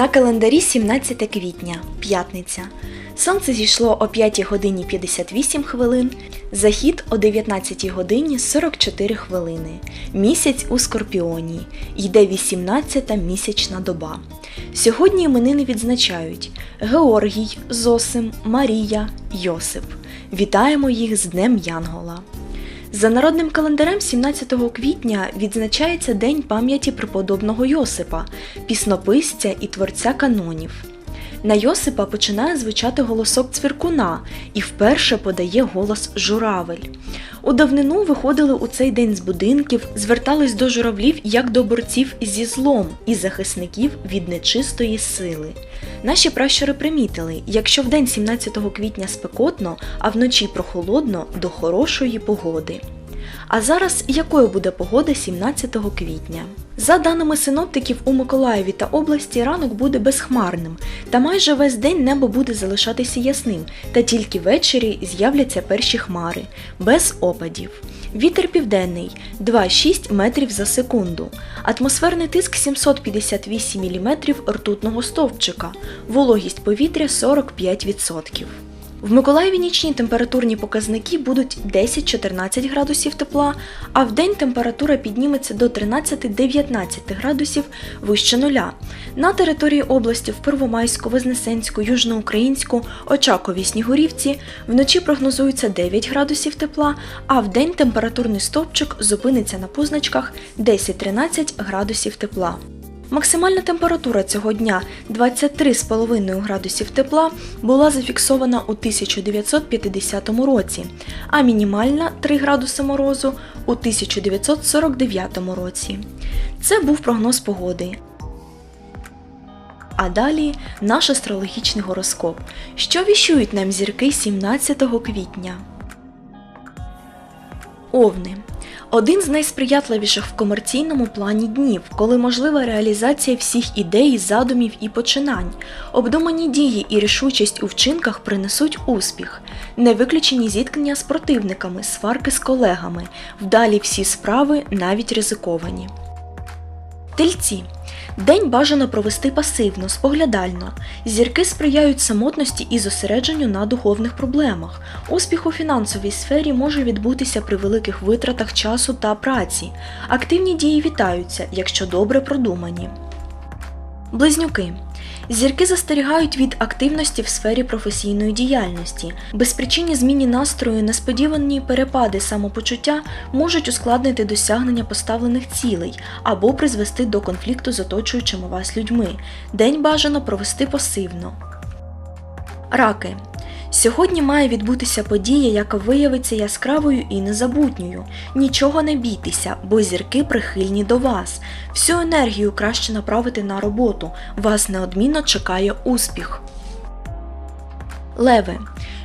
На календарі 17 квітня, п'ятниця. Сонце зійшло о 5 годині 58 хвилин, захід о 19 годині 44 хвилини. Місяць у Скорпіоні. Йде 18-та місячна доба. Сьогодні іменини відзначають Георгій, Зосим, Марія, Йосип. Вітаємо їх з Днем Янгола. За народним календарем 17 квітня відзначається День пам'яті преподобного Йосипа, піснописця і творця канонів. На Йосипа починає звучати голосок цвіркуна і вперше подає голос журавель. У давнину виходили у цей день з будинків, звертались до журавлів як до борців зі злом і захисників від нечистої сили. Наші пращури примітили, якщо в день 17 квітня спекотно, а вночі прохолодно до хорошої погоди. А зараз якою буде погода 17 квітня? За даними синоптиків, у Миколаєві та області ранок буде безхмарним, та майже весь день небо буде залишатися ясним, та тільки ввечері з'являться перші хмари, без опадів. Вітер південний 2,6 метрів за секунду. Атмосферний тиск 758 мм ртутного стовпчика. Вологість повітря 45%. В Миколаєві нічні температурні показники будуть 10-14 градусів тепла, а в день температура підніметься до 13-19 градусів вище нуля. На території області в Первомайську, Вознесенську, Южноукраїнську, Очакові, Снігурівці вночі прогнозується 9 градусів тепла, а в день температурний стовпчик зупиниться на позначках 10-13 градусів тепла. Максимальна температура цього дня 23,5 градусів тепла була зафіксована у 1950 році, а мінімальна 3 градуси морозу у 1949 році. Це був прогноз погоди. А далі наш астрологічний гороскоп. Що віщують нам зірки 17 квітня? Овни. Один з найсприятливіших в комерційному плані днів, коли можлива реалізація всіх ідей, задумів і починань. Обдумані дії і рішучість у вчинках принесуть успіх, не виключені зіткнення з противниками, сварки з колегами, вдалі всі справи навіть ризиковані. Тельці. День бажано провести пасивно, споглядально. Зірки сприяють самотності і зосередженню на духовних проблемах. Успіх у фінансовій сфері може відбутися при великих витратах часу та праці. Активні дії вітаються, якщо добре продумані. Близнюки. Зірки застерігають від активності в сфері професійної діяльності. Безпричинні зміні настрою, несподівані перепади самопочуття можуть ускладнити досягнення поставлених цілей або призвести до конфлікту з оточуючими вас людьми. День бажано провести пасивно. Раки. Сьогодні має відбутися подія, яка виявиться яскравою і незабутньою. Нічого не бійтеся, бо зірки прихильні до вас. Всю енергію краще направити на роботу. Вас неодмінно чекає успіх. Леви.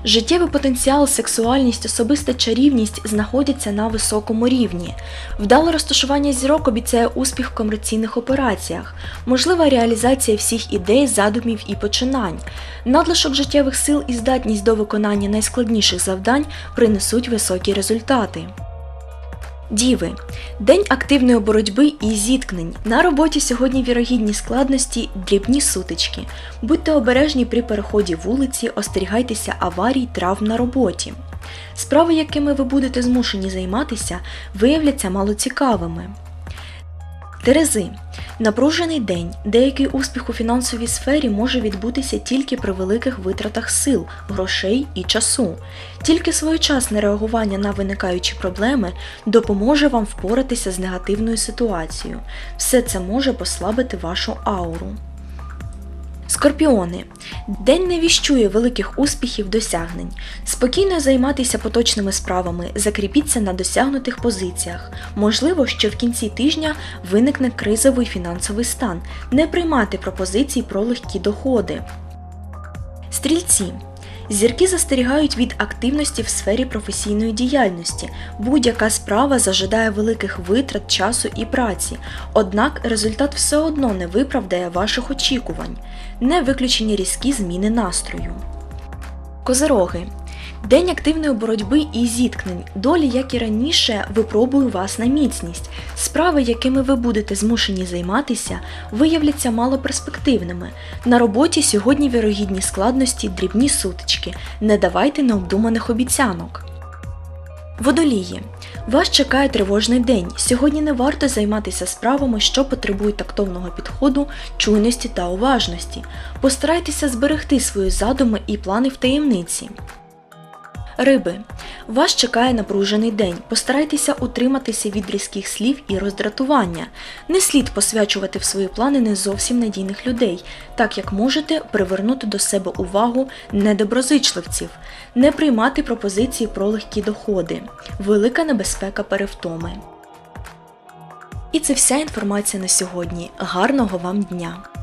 Життєвий потенціал, сексуальність, особиста чарівність знаходяться на високому рівні. Вдале розташування зірок обіцяє успіх в комерційних операціях, можлива реалізація всіх ідей, задумів і починань. Надлишок життєвих сил і здатність до виконання найскладніших завдань принесуть високі результати. Діви. День активної боротьби і зіткнень. На роботі сьогодні вірогідні складності, дрібні сутички. Будьте обережні при переході вулиці, остерігайтеся аварій, травм на роботі. Справи, якими ви будете змушені займатися, виявляться малоцікавими. Терези. Напружений день. Деякий успіх у фінансовій сфері може відбутися тільки при великих витратах сил, грошей і часу. Тільки своєчасне реагування на виникаючі проблеми допоможе вам впоратися з негативною ситуацією. Все це може послабити вашу ауру. Скорпіони. День не віщує великих успіхів досягнень. Спокійно займатися поточними справами, закріпіться на досягнутих позиціях. Можливо, що в кінці тижня виникне кризовий фінансовий стан. Не приймати пропозицій про легкі доходи. Стрільці. Зірки застерігають від активності в сфері професійної діяльності. Будь-яка справа зажидає великих витрат часу і праці, однак результат все одно не виправдає ваших очікувань, не виключені різкі зміни настрою. Козироги. День активної боротьби і зіткнень. Долі, як і раніше, випробує вас на міцність. Справи, якими ви будете змушені займатися, виявляться малоперспективними. На роботі сьогодні вірогідні складності, дрібні сутички. Не давайте необдуманих обіцянок. Водолії. Вас чекає тривожний день. Сьогодні не варто займатися справами, що потребують тактовного підходу, чуйності та уважності. Постарайтеся зберегти свої задуми і плани в таємниці. Риби. Вас чекає напружений день. Постарайтеся утриматися від різких слів і роздратування. Не слід посвячувати в свої плани не зовсім надійних людей, так як можете привернути до себе увагу недоброзичливців, не приймати пропозиції про легкі доходи, велика небезпека перевтоми. І це вся інформація на сьогодні. Гарного вам дня!